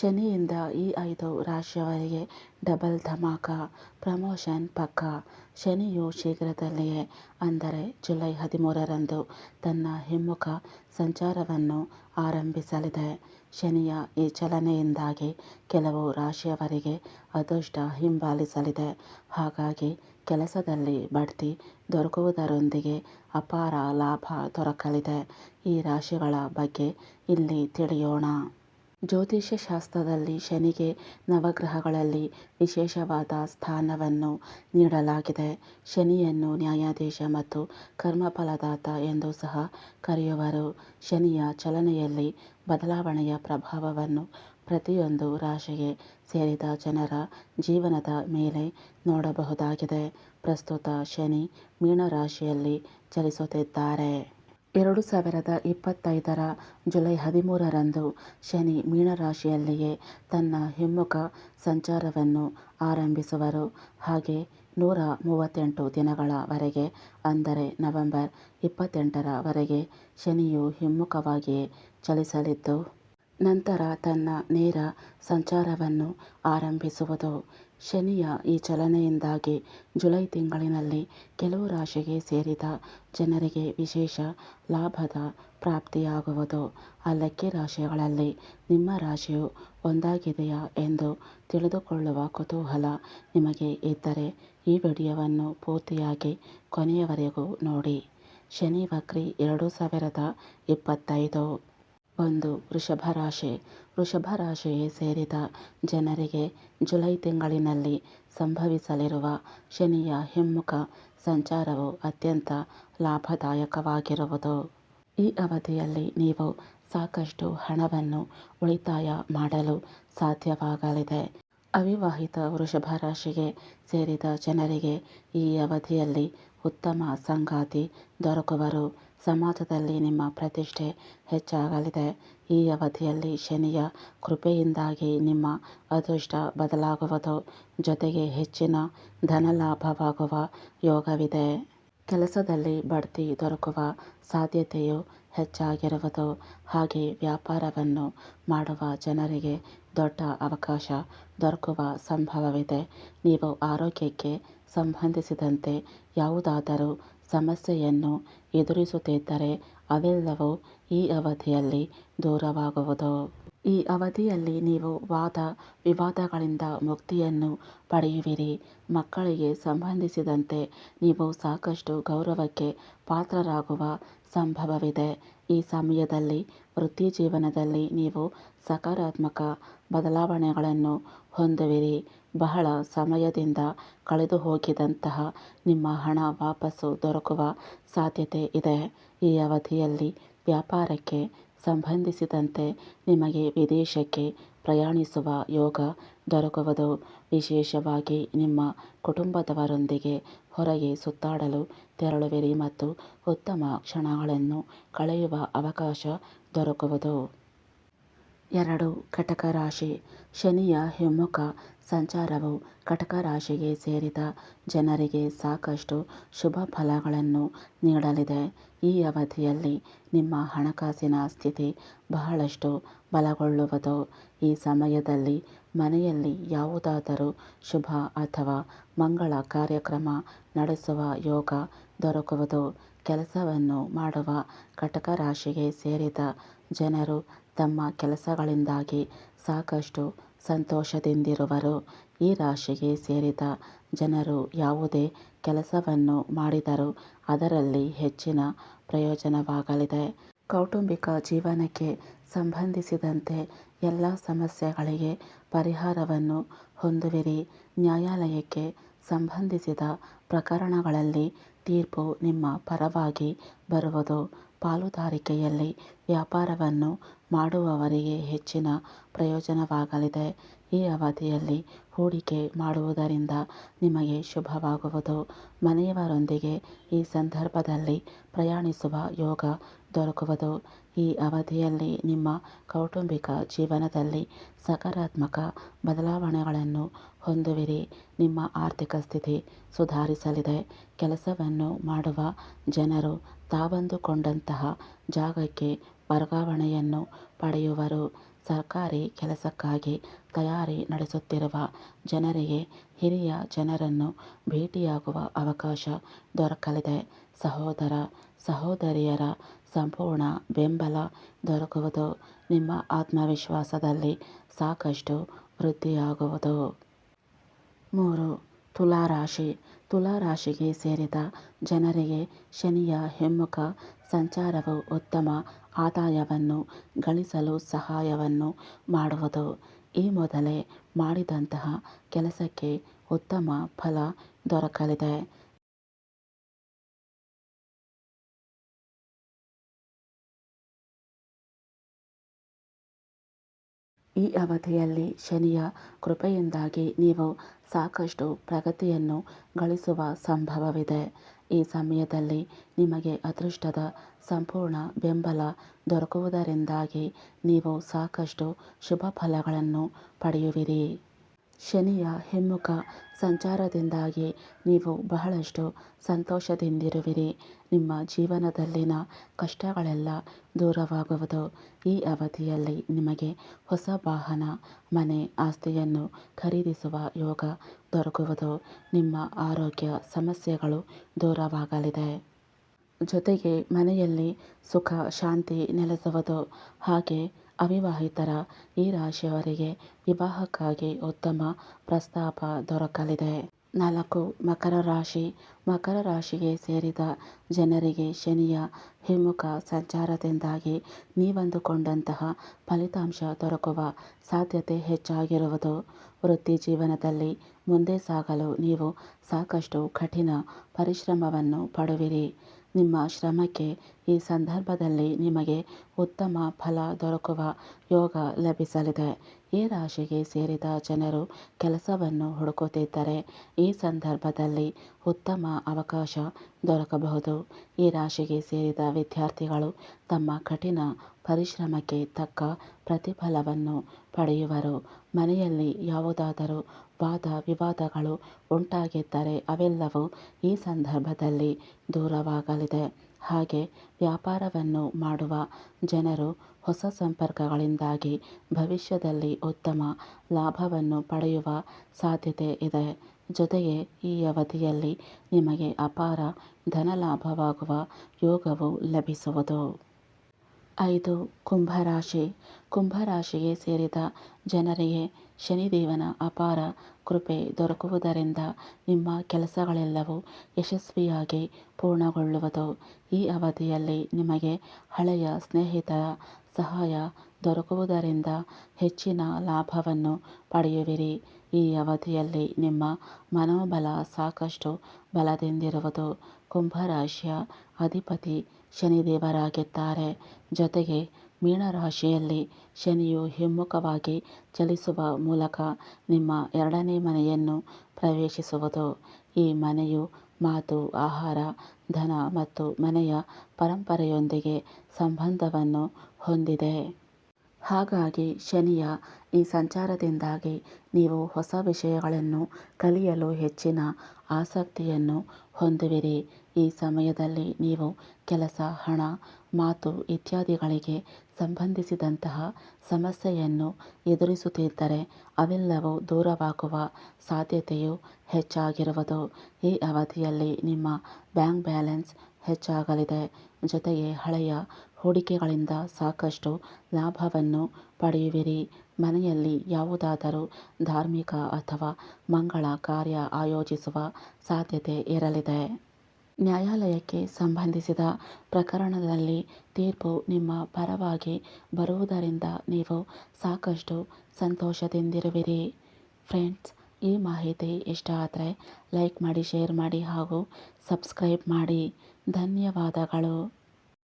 ಶನಿಯಿಂದ ಈ ಐದು ರಾಶಿಯವರಿಗೆ ಡಬಲ್ ಧಮಾಕ, ಪ್ರಮೋಷನ್ ಪಕ್ಕಾ. ಶನಿಯು ಶೀಘ್ರದಲ್ಲಿಯೇ, ಅಂದರೆ ಜುಲೈ ಹದಿಮೂರರಂದು, ತನ್ನ ಹಿಮ್ಮುಖ ಸಂಚಾರವನ್ನು ಆರಂಭಿಸಲಿದೆ. ಶನಿಯ ಈ ಚಲನೆಯಿಂದಾಗಿ ಕೆಲವು ರಾಶಿಯವರಿಗೆ ಅದೃಷ್ಟ ಹಿಂಬಾಲಿಸಲಿದೆ. ಹಾಗಾಗಿ ಕೆಲಸದಲ್ಲಿ ಬಡ್ತಿ ದೊರಕುವುದರೊಂದಿಗೆ ಅಪಾರ ಲಾಭ ದೊರಕಲಿದೆ. ಈ ರಾಶಿಗಳ ಬಗ್ಗೆ ಇಲ್ಲಿ ತಿಳಿಯೋಣ. ಜ್ಯೋತಿಷ್ಯ ಶಾಸ್ತ್ರದಲ್ಲಿ ಶನಿಗೆ ನವಗ್ರಹಗಳಲ್ಲಿ ವಿಶೇಷವಾದ ಸ್ಥಾನವನ್ನು ನೀಡಲಾಗಿದೆ. ಶನಿಯನ್ನು ನ್ಯಾಯಾಧೀಶ ಮತ್ತು ಕರ್ಮಫಲದಾತ ಎಂದು ಸಹ ಕರೆಯುವರು. ಶನಿಯ ಚಲನೆಯಲ್ಲಿ ಬದಲಾವಣೆಯ ಪ್ರಭಾವವನ್ನು ಪ್ರತಿಯೊಂದು ರಾಶಿಗೆ ಸೇರಿದ ಜನರ ಜೀವನದ ಮೇಲೆ ನೋಡಬಹುದಾಗಿದೆ. ಪ್ರಸ್ತುತ ಶನಿ ಮೀನರಾಶಿಯಲ್ಲಿ ಚಲಿಸುತ್ತಿದ್ದಾರೆ. ಎರಡು ಸಾವಿರದ ಇಪ್ಪತ್ತೈದರ ಜುಲೈ ಹದಿಮೂರರಂದು ಶನಿ ಮೀನರಾಶಿಯಲ್ಲಿಯೇ ತನ್ನ ಹಿಮ್ಮುಖ ಸಂಚಾರವನ್ನು ಆರಂಭಿಸುವರು. ಹಾಗೆ ನೂರ ಮೂವತ್ತೆಂಟು ದಿನಗಳವರೆಗೆ, ಅಂದರೆ ನವೆಂಬರ್ ಇಪ್ಪತ್ತೆಂಟರವರೆಗೆ ಶನಿಯು ಹಿಮ್ಮುಖವಾಗಿಯೇ ಚಲಿಸಲಿದ್ದು, ನಂತರ ತನ್ನ ನೇರ ಸಂಚಾರವನ್ನು ಆರಂಭಿಸುವುದು. ಶನಿಯ ಈ ಚಲನೆಯಿಂದಾಗಿ ಜುಲೈ ತಿಂಗಳಿನಲ್ಲಿ ಕೆಲವು ರಾಶಿಗೆ ಸೇರಿದ ಜನರಿಗೆ ವಿಶೇಷ ಲಾಭದ ಪ್ರಾಪ್ತಿಯಾಗುವುದು. ಆ ಲಕ್ಕಿ ರಾಶಿಗಳಲ್ಲಿ ನಿಮ್ಮ ರಾಶಿಯು ಒಂದಾಗಿದೆಯಾ ಎಂದು ತಿಳಿದುಕೊಳ್ಳುವ ಕುತೂಹಲ ನಿಮಗೆ ಇದ್ದರೆ ಈ ವಿಡಿಯೋವನ್ನು ಪೂರ್ತಿಯಾಗಿ ಕೊನೆಯವರೆಗೂ ನೋಡಿ. ಶನಿ ವಕ್ರಿ ಎರಡು ಸಾವಿರದ ಇಪ್ಪತ್ತೈದು. ಒಂದು ವೃಷಭ ರಾಶಿ ವೃಷಭ ರಾಶಿಗೆ ಸೇರಿದ ಜನರಿಗೆ ಜುಲೈ ತಿಂಗಳಿನಲ್ಲಿ ಸಂಭವಿಸಲಿರುವ ಶನಿಯ ಹಿಮ್ಮುಖ ಸಂಚಾರವು ಅತ್ಯಂತ ಲಾಭದಾಯಕವಾಗಿರುವುದು. ಈ ಅವಧಿಯಲ್ಲಿ ನೀವು ಸಾಕಷ್ಟು ಹಣವನ್ನು ಉಳಿತಾಯ ಮಾಡಲು ಸಾಧ್ಯವಾಗಲಿದೆ. ಅವಿವಾಹಿತ ವೃಷಭ ರಾಶಿಗೆ ಸೇರಿದ ಜನರಿಗೆ ಈ ಅವಧಿಯಲ್ಲಿ ಉತ್ತಮ ಸಂಗಾತಿ ದೊರಕುವರು. ಸಮಾಜದಲ್ಲಿ ನಿಮ್ಮ ಪ್ರತಿಷ್ಠೆ ಹೆಚ್ಚಾಗಲಿದೆ. ಈ ಅವಧಿಯಲ್ಲಿ ಶನಿಯ ಕೃಪೆಯಿಂದಾಗಿ ನಿಮ್ಮ ಅದೃಷ್ಟ ಬದಲಾಗುವುದು. ಜೊತೆಗೆ ಹೆಚ್ಚಿನ ಧನಲಾಭವಾಗುವ ಯೋಗವಿದೆ. ಕೆಲಸದಲ್ಲಿ ಬಡ್ತಿ ದೊರಕುವ ಸಾಧ್ಯತೆಯು ಹೆಚ್ಚಾಗಿರುವುದು. ಹಾಗೆ ವ್ಯಾಪಾರವನ್ನು ಮಾಡುವ ಜನರಿಗೆ ದೊಡ್ಡ ಅವಕಾಶ ದೊರಕುವ ಸಂಭವವಿದೆ. ನೀವು ಆರೋಗ್ಯಕ್ಕೆ ಸಂಬಂಧಿಸಿದಂತೆ ಯಾವುದಾದರೂ ಸಮಸ್ಯೆಯನ್ನು ಎದುರಿಸುತ್ತಿದ್ದರೆ ಅವೆಲ್ಲವೂ ಈ ಅವಧಿಯಲ್ಲಿ ದೂರವಾಗುವುದು. ಈ ಅವಧಿಯಲ್ಲಿ ನೀವು ವಾದ, ವಿವಾದಗಳಿಂದ ಮುಕ್ತಿಯನ್ನು ಪಡೆಯುವಿರಿ. ಮಕ್ಕಳಿಗೆ ಸಂಬಂಧಿಸಿದಂತೆ ನೀವು ಸಾಕಷ್ಟು ಗೌರವಕ್ಕೆ ಪಾತ್ರರಾಗುವ ಸಂಭವವಿದೆ. ಈ ಸಮಯದಲ್ಲಿ, ವೃತ್ತಿ ಜೀವನದಲ್ಲಿ ನೀವು ಸಕಾರಾತ್ಮಕ ಬದಲಾವಣೆಗಳನ್ನು ಹೊಂದುವಿರಿ. ಬಹಳ ಸಮಯದಿಂದ ಕಳೆದು ಹೋಗಿದಂತಹ ನಿಮ್ಮ ಹಣ ವಾಪಸ್ಸು ದೊರಕುವ ಸಾಧ್ಯತೆ ಇದೆ. ಈ ಅವಧಿಯಲ್ಲಿ ವ್ಯಾಪಾರಕ್ಕೆ ಸಂಬಂಧಿಸಿದಂತೆ ನಿಮಗೆ ವಿದೇಶಕ್ಕೆ ಪ್ರಯಾಣಿಸುವ ಯೋಗ ದೊರಕುವುದು. ವಿಶೇಷವಾಗಿ ನಿಮ್ಮ ಕುಟುಂಬದವರೊಂದಿಗೆ ಹೊರಗೆ ಸುತ್ತಾಡಲು ತೆರಳುವಿರಿ ಮತ್ತು ಉತ್ತಮ ಕ್ಷಣಗಳನ್ನು ಕಳೆಯುವ ಅವಕಾಶ ದೊರಕುವುದು. ಎರಡು, ಕಟಕ ರಾಶಿ. ಶನಿಯ ಹಿಮ್ಮುಖ ಸಂಚಾರವು ಕಟಕ ರಾಶಿಗೆ ಸೇರಿದ ಜನರಿಗೆ ಸಾಕಷ್ಟು ಶುಭ ಫಲಗಳನ್ನು ನೀಡಲಿದೆ. ಈ ಅವಧಿಯಲ್ಲಿ ನಿಮ್ಮ ಹಣಕಾಸಿನ ಸ್ಥಿತಿ ಬಹಳಷ್ಟು ಬಲಗೊಳ್ಳುವುದು. ಈ ಸಮಯದಲ್ಲಿ ಮನೆಯಲ್ಲಿ ಯಾವುದಾದರೂ ಶುಭ ಅಥವಾ ಮಂಗಳ ಕಾರ್ಯಕ್ರಮ ನಡೆಸುವ ಯೋಗ ದೊರಕುವುದು, ಕೆಲಸವನ್ನು ಮಾಡುವ ಕಟಕ ರಾಶಿಗೆ ಸೇರಿದ ಜನರು ತಮ್ಮ ಕೆಲಸಗಳಿಂದಾಗಿ ಸಾಕಷ್ಟು ಸಂತೋಷದಿಂದಿರುವರು. ಈ ರಾಶಿಗೆ ಸೇರಿದ ಜನರು ಯಾವುದೇ ಕೆಲಸವನ್ನು ಮಾಡಿದರೂ ಅದರಲ್ಲಿ ಹೆಚ್ಚಿನ ಪ್ರಯೋಜನವಾಗಲಿದೆ. ಕೌಟುಂಬಿಕ ಜೀವನಕ್ಕೆ ಸಂಬಂಧಿಸಿದಂತೆ ಎಲ್ಲ ಸಮಸ್ಯೆಗಳಿಗೆ ಪರಿಹಾರವನ್ನು ಹೊಂದುವಿರಿ. ನ್ಯಾಯಾಲಯಕ್ಕೆ ಸಂಬಂಧಿಸಿದ ಪ್ರಕರಣಗಳಲ್ಲಿ ತೀರ್ಪು ನಿಮ್ಮ ಪರವಾಗಿ ಬರುವುದು. ಪಾಲುದಾರಿಕೆಯಲ್ಲಿ ವ್ಯಾಪಾರವನ್ನು ಮಾಡುವವರಿಗೆ ಹೆಚ್ಚಿನ ಪ್ರಯೋಜನವಾಗಲಿದೆ. ಈ ಅವಧಿಯಲ್ಲಿ ಹೂಡಿಕೆ ಮಾಡುವುದರಿಂದ ನಿಮಗೆ ಶುಭವಾಗುವುದು. ಮನೆಯವರೊಂದಿಗೆ ಈ ಸಂದರ್ಭದಲ್ಲಿ ಪ್ರಯಾಣಿಸುವ ಯೋಗ ದೊರಕುವುದು. ಈ ಅವಧಿಯಲ್ಲಿ ನಿಮ್ಮ ಕೌಟುಂಬಿಕ ಜೀವನದಲ್ಲಿ ಸಕಾರಾತ್ಮಕ ಬದಲಾವಣೆಗಳನ್ನು ಹೊಂದುವಿರಿ. ನಿಮ್ಮ ಆರ್ಥಿಕ ಸ್ಥಿತಿ ಸುಧಾರಿಸಲಿದೆ. ಕೆಲಸವನ್ನು ಮಾಡುವ ಜನರು ತಾವಂದುಕೊಂಡಂತಹ ಜಾಗಕ್ಕೆ ವರ್ಗಾವಣೆಯನ್ನು ಪಡೆಯುವರು. ಸರ್ಕಾರಿ ಕೆಲಸಕ್ಕಾಗಿ ತಯಾರಿ ನಡೆಸುತ್ತಿರುವ ಜನರಿಗೆ ಹಿರಿಯ ಜನರನ್ನು ಭೇಟಿಯಾಗುವ ಅವಕಾಶ ದೊರಕಲಿದೆ. ಸಹೋದರ, ಸಹೋದರಿಯರ ಸಂಪೂರ್ಣ ಬೆಂಬಲ ದೊರಕುವುದು ನಿಮ್ಮ ಆತ್ಮವಿಶ್ವಾಸದಲ್ಲಿ ಸಾಕಷ್ಟು ವೃದ್ಧಿಯಾಗುವುದು. ಮೂರು ತುಲಾರಾಶಿ. ತುಲಾರಾಶಿಗೆ ಸೇರಿದ ಜನರಿಗೆ ಶನಿಯ ಹಿಮ್ಮುಖ, ಸಂಚಾರವು ಉತ್ತಮ, ಆದಾಯವನ್ನು ಗಳಿಸಲು ಸಹಾಯವನ್ನು ಮಾಡುವುದು. ಈ ಮೊದಲೇ ಮಾಡಿದಂತಹ ಕೆಲಸಕ್ಕೆ ಉತ್ತಮ ಫಲ ದೊರಕಲಿದೆ. ಈ ಅವಧಿಯಲ್ಲಿ ಶನಿಯ ಕೃಪೆಯಿಂದಾಗಿ ನೀವು ಸಾಕಷ್ಟು ಪ್ರಗತಿಯನ್ನು ಗಳಿಸುವ ಸಂಭವವಿದೆ. ಈ ಸಮಯದಲ್ಲಿ ನಿಮಗೆ ಅದೃಷ್ಟದ ಸಂಪೂರ್ಣ ಬೆಂಬಲ ದೊರಕುವುದರಿಂದಾಗಿ ನೀವು ಸಾಕಷ್ಟು ಶುಭ ಫಲಗಳನ್ನು ಪಡೆಯುವಿರಿ. ಶನಿಯ ಹಿಮ್ಮುಖ ಸಂಚಾರದಿಂದಾಗಿ ನೀವು ಬಹಳಷ್ಟು ಸಂತೋಷದಿಂದಿರುವಿರಿ. ನಿಮ್ಮ ಜೀವನದಲ್ಲಿನ ಕಷ್ಟಗಳೆಲ್ಲ ದೂರವಾಗುವುದು. ಈ ಅವಧಿಯಲ್ಲಿ ನಿಮಗೆ ಹೊಸ ವಾಹನ, ಮನೆ, ಆಸ್ತಿಯನ್ನು ಖರೀದಿಸುವ ಯೋಗ ದೊರಕುವುದು. ನಿಮ್ಮ ಆರೋಗ್ಯ ಸಮಸ್ಯೆಗಳು ದೂರವಾಗಲಿದೆ. ಜೊತೆಗೆ ಮನೆಯಲ್ಲಿ ಸುಖ, ಶಾಂತಿ ನೆಲೆಸುವುದು. ಹಾಗೆ ಅವಿವಾಹಿತರ ಈ ರಾಶಿಯವರಿಗೆ ವಿವಾಹಕ್ಕಾಗಿ ಉತ್ತಮ ಪ್ರಸ್ತಾಪ ದೊರಕಲಿದೆ. ನಾಲ್ಕು, ಮಕರ ರಾಶಿ. ಮಕರ ರಾಶಿಗೆ ಸೇರಿದ ಜನರಿಗೆ ಶನಿಯ ಹಿಮ್ಮುಖ ಸಂಚಾರದಿಂದಾಗಿ ನೀವಂದುಕೊಂಡಂತಹ ಫಲಿತಾಂಶ ದೊರಕುವ ಸಾಧ್ಯತೆ ಹೆಚ್ಚಾಗಿರುವುದು. ವೃತ್ತಿ ಜೀವನದಲ್ಲಿ ಮುಂದೆ ಸಾಗಲು ನೀವು ಸಾಕಷ್ಟು ಕಠಿಣ ಪರಿಶ್ರಮವನ್ನು ಪಡುವಿರಿ. ನಿಮ್ಮ ಶ್ರಮಕ್ಕೆ ಈ ಸಂದರ್ಭದಲ್ಲಿ ನಿಮಗೆ ಉತ್ತಮ ಫಲ ದೊರಕುವ ಯೋಗ ಲಭಿಸಲಿದೆ. ಈ ರಾಶಿಗೆ ಸೇರಿದ ಜನರು ಕೆಲಸವನ್ನು ಹುಡುಕುತ್ತಿದ್ದರೆ ಈ ಸಂದರ್ಭದಲ್ಲಿ ಉತ್ತಮ ಅವಕಾಶ ದೊರಕಬಹುದು. ಈ ರಾಶಿಗೆ ಸೇರಿದ ವಿದ್ಯಾರ್ಥಿಗಳು ತಮ್ಮ ಕಠಿಣ ಪರಿಶ್ರಮಕ್ಕೆ ತಕ್ಕ ಪ್ರತಿಫಲವನ್ನು ಪಡೆಯುವರು. ಮನೆಯಲ್ಲಿ ಯಾವುದಾದರೂ ವಾದ ವಿವಾದಗಳು ಉಂಟಾಗಿದ್ದರೆ ಅವೆಲ್ಲವೂ ಈ ಸಂದರ್ಭದಲ್ಲಿ ದೂರವಾಗಲಿದೆ. ಹಾಗೆ ವ್ಯಾಪಾರವನ್ನು ಮಾಡುವ ಜನರು ಹೊಸ ಸಂಪರ್ಕಗಳಿಂದಾಗಿ ಭವಿಷ್ಯದಲ್ಲಿ ಉತ್ತಮ ಲಾಭವನ್ನು ಪಡೆಯುವ ಸಾಧ್ಯತೆ ಇದೆ. ಜೊತೆಗೆ ಈ ಅವಧಿಯಲ್ಲಿ ನಿಮಗೆ ಅಪಾರ ಧನಲಾಭವಾಗುವ ಯೋಗವು ಲಭಿಸುವುದು. ಐದು ಕುಂಭರಾಶಿ. ಕುಂಭರಾಶಿಗೆ ಸೇರಿದ ಜನರಿಗೆ ಶನಿದೇವನ ಅಪಾರ ಕೃಪೆ ದೊರಕುವುದರಿಂದ ನಿಮ್ಮ ಕೆಲಸಗಳೆಲ್ಲವೂ ಯಶಸ್ವಿಯಾಗಿ ಪೂರ್ಣಗೊಳ್ಳುವುದು. ಈ ಅವಧಿಯಲ್ಲಿ ನಿಮಗೆ ಹಳೆಯ ಸ್ನೇಹಿತರ ಸಹಾಯ ದೊರಕುವುದರಿಂದ ಹೆಚ್ಚಿನ ಲಾಭವನ್ನು ಪಡೆಯುವಿರಿ. ಈ ಅವಧಿಯಲ್ಲಿ ನಿಮ್ಮ ಮನೋಬಲ ಸಾಕಷ್ಟು ಬಲದಿಂದಿರುವುದು. ಕುಂಭರಾಶಿಯ ಅಧಿಪತಿ ಶನಿದೇವರಾಗಿದ್ದಾರೆ. ಜೊತೆಗೆ ಮೀನರಾಶಿಯಲ್ಲಿ ಶನಿಯು ಹಿಮ್ಮುಖವಾಗಿ ಚಲಿಸುವ ಮೂಲಕ ನಿಮ್ಮ ಎರಡನೇ ಮನೆಯನ್ನು ಪ್ರವೇಶಿಸುವುದು. ಈ ಮನೆಯು ಮಾತು, ಆಹಾರ, ಧನ ಮತ್ತು ಮನೆಯ ಪರಂಪರೆಯೊಂದಿಗೆ ಸಂಬಂಧವನ್ನು ಹೊಂದಿದೆ. ಹಾಗಾಗಿ ಶನಿಯ ಈ ಸಂಚಾರದಿಂದಾಗಿ ನೀವು ಹೊಸ ವಿಷಯಗಳನ್ನು ಕಲಿಯಲು ಹೆಚ್ಚಿನ ಆಸಕ್ತಿಯನ್ನು ಹೊಂದುವಿರಿ. ಈ ಸಮಯದಲ್ಲಿ ನೀವು ಕೆಲಸ, ಹಣ, ಮಾತು ಇತ್ಯಾದಿಗಳಿಗೆ ಸಂಬಂಧಿಸಿದಂತಹ ಸಮಸ್ಯೆಯನ್ನು ಎದುರಿಸುತ್ತಿದ್ದರೆ ಅವೆಲ್ಲವೂ ದೂರವಾಗುವ ಸಾಧ್ಯತೆಯು ಹೆಚ್ಚಾಗಿರುವುದು. ಈ ಅವಧಿಯಲ್ಲಿ ನಿಮ್ಮ ಬ್ಯಾಂಕ್ ಬ್ಯಾಲೆನ್ಸ್ ಹೆಚ್ಚಾಗಲಿದೆ. ಜೊತೆಗೆ ಹಳೆಯ ಹೂಡಿಕೆಗಳಿಂದ ಸಾಕಷ್ಟು ಲಾಭವನ್ನು ಪಡೆಯುವಿರಿ. ಮನೆಯಲ್ಲಿ ಯಾವುದಾದರೂ ಧಾರ್ಮಿಕ ಅಥವಾ ಮಂಗಳ ಕಾರ್ಯ ಆಯೋಜಿಸುವ ಸಾಧ್ಯತೆ ಇರಲಿದೆ. ನ್ಯಾಯಾಲಯಕ್ಕೆ ಸಂಬಂಧಿಸಿದ ಪ್ರಕರಣದಲ್ಲಿ ತೀರ್ಪು ನಿಮ್ಮ ಪರವಾಗಿ ಬರುವುದರಿಂದ ನೀವು ಸಾಕಷ್ಟು ಸಂತೋಷದಿಂದಿರುವಿರಿ. ಫ್ರೆಂಡ್ಸ್, ಈ ಮಾಹಿತಿ ಇಷ್ಟ ಆದರೆ ಲೈಕ್ ಮಾಡಿ, ಶೇರ್ ಮಾಡಿ ಹಾಗೂ ಸಬ್ಸ್ಕ್ರೈಬ್ ಮಾಡಿ. ಧನ್ಯವಾದಗಳು.